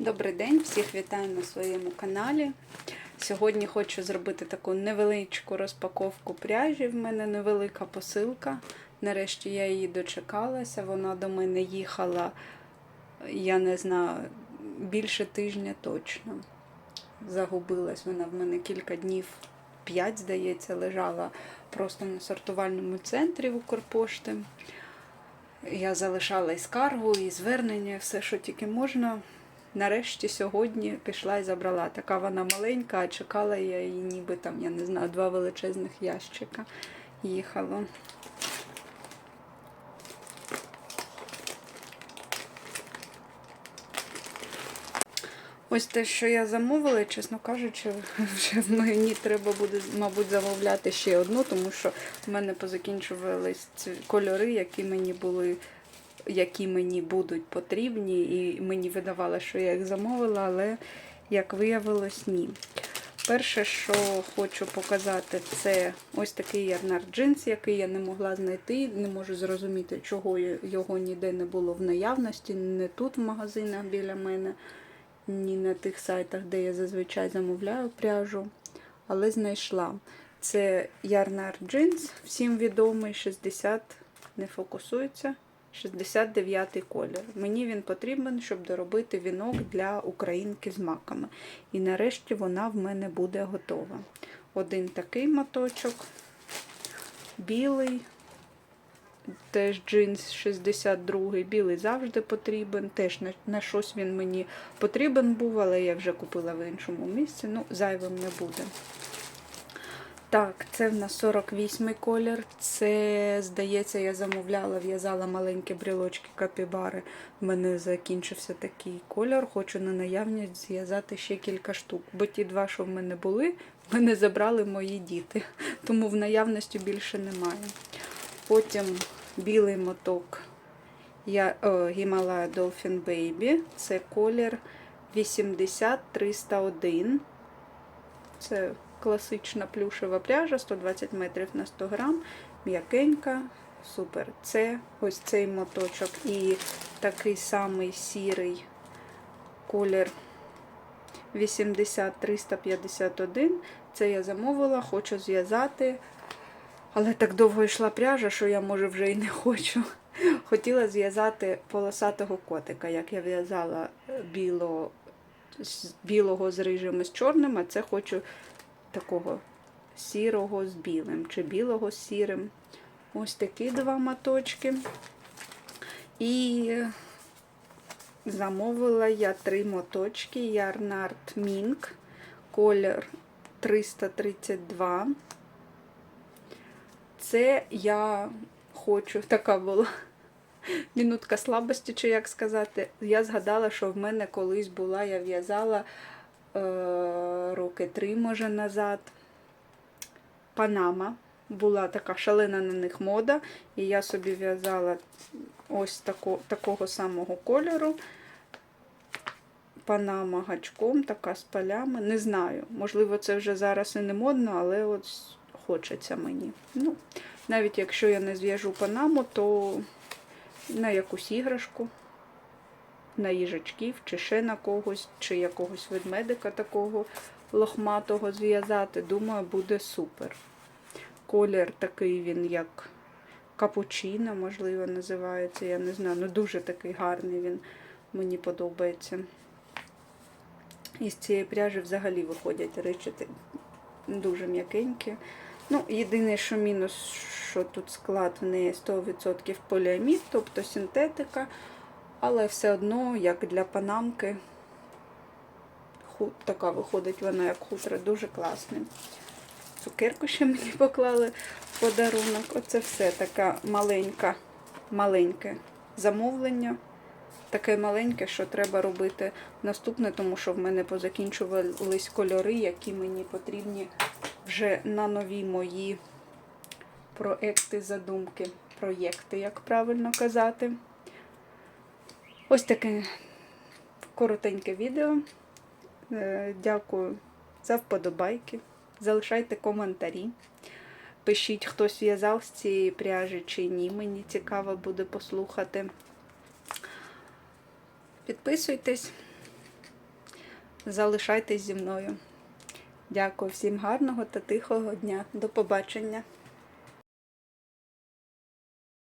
Добрий день, всіх вітаю на своєму каналі. Сьогодні хочу зробити таку невеличку розпаковку пряжі. В мене невелика посилка. Нарешті я її дочекалася. Вона до мене їхала, я не знаю, більше тижня точно. Загубилась вона в мене кілька днів, п'ять, здається, лежала просто на сортувальному центрі в Укрпошти. Я залишала і скаргу, і звернення, все, що тільки можна. Нарешті сьогодні пішла і забрала. Така вона маленька, а чекала я її ніби там, я не знаю, два величезних ящика їхало. Ось те, що я замовила, чесно кажучи, вже мені треба буде, мабуть, замовляти ще одну, тому що в мене позакінчувались кольори, які мені були, які мені будуть потрібні, і мені видавало, що я їх замовила, але як виявилось, ні. Перше, що хочу показати, це ось такий ярнар джинс, який я не могла знайти. Не можу зрозуміти, чого його ніде не було в наявності, не тут в магазинах біля мене ні на тих сайтах, де я зазвичай замовляю пряжу, але знайшла. Це Ярнар Джинс, всім відомий, 60, не фокусується, 69 колір. Мені він потрібен, щоб доробити вінок для українки з маками. І нарешті вона в мене буде готова. Один такий моточок, білий. Теж джинс 62 білий завжди потрібен. Теж на, на щось він мені потрібен був, але я вже купила в іншому місці. Ну, зайвим не буде. Так, це в нас 48 колір. Це, здається, я замовляла, в'язала маленькі брілочки капібари. У мене закінчився такий колір. Хочу на наявність зв'язати ще кілька штук. Бо ті два, що в мене були, в мене забрали мої діти. Тому в наявності більше немає. Потім білий моток я, о, Himalaya Dolphin Baby. Це колір 80301. Це класична плюшева пряжа, 120 метрів на 100 грам, м'якенька, супер. Це ось цей моточок і такий самий сірий колір 80351. Це я замовила, хочу зв'язати. Але так довго йшла пряжа, що я, може, вже і не хочу. Хотіла зв'язати полосатого котика, як я в'язала біло, білого з рижим і з чорним, а це хочу такого сірого з білим, чи білого з сірим. Ось такі два моточки. І замовила я три моточки Ярнард Мінк, колір 332. Це я хочу, така була мінутка слабості, чи як сказати. Я згадала, що в мене колись була, я в'язала роки три, може, назад. Панама. Була така шалена на них мода, і я собі в'язала ось тако, такого самого кольору. Панама гачком, така з полями. Не знаю. Можливо, це вже зараз і не модно, але от хочеться мені. Ну, Навіть якщо я не зв'яжу панаму, то на якусь іграшку, на їжачків, чи ще на когось, чи якогось ведмедика такого лохматого зв'язати, думаю, буде супер. Колір такий він, як капучино, можливо, називається. Я не знаю, ну дуже такий гарний він, мені подобається. Із цієї пряжі взагалі виходять речі дуже м'якенькі. Ну, єдине, що мінус, що тут склад в неї 100% поліамід, тобто синтетика, але все одно, як для панамки, така виходить вона, як хутро, дуже класний. Цукерку ще мені поклали в подарунок. Оце все таке маленьке, маленьке замовлення. Таке маленьке, що треба робити наступне, тому що в мене позакінчувались кольори, які мені потрібні вже на нові мої проекти, задумки, проєкти, як правильно казати. Ось таке коротеньке відео. Е, дякую за вподобайки. Залишайте коментарі. Пишіть, хтось в'язав з цієї пряжі чи ні. Мені цікаво буде послухати. Підписуйтесь. залишайтесь зі мною. Дякую всім гарного та тихого дня. До побачення.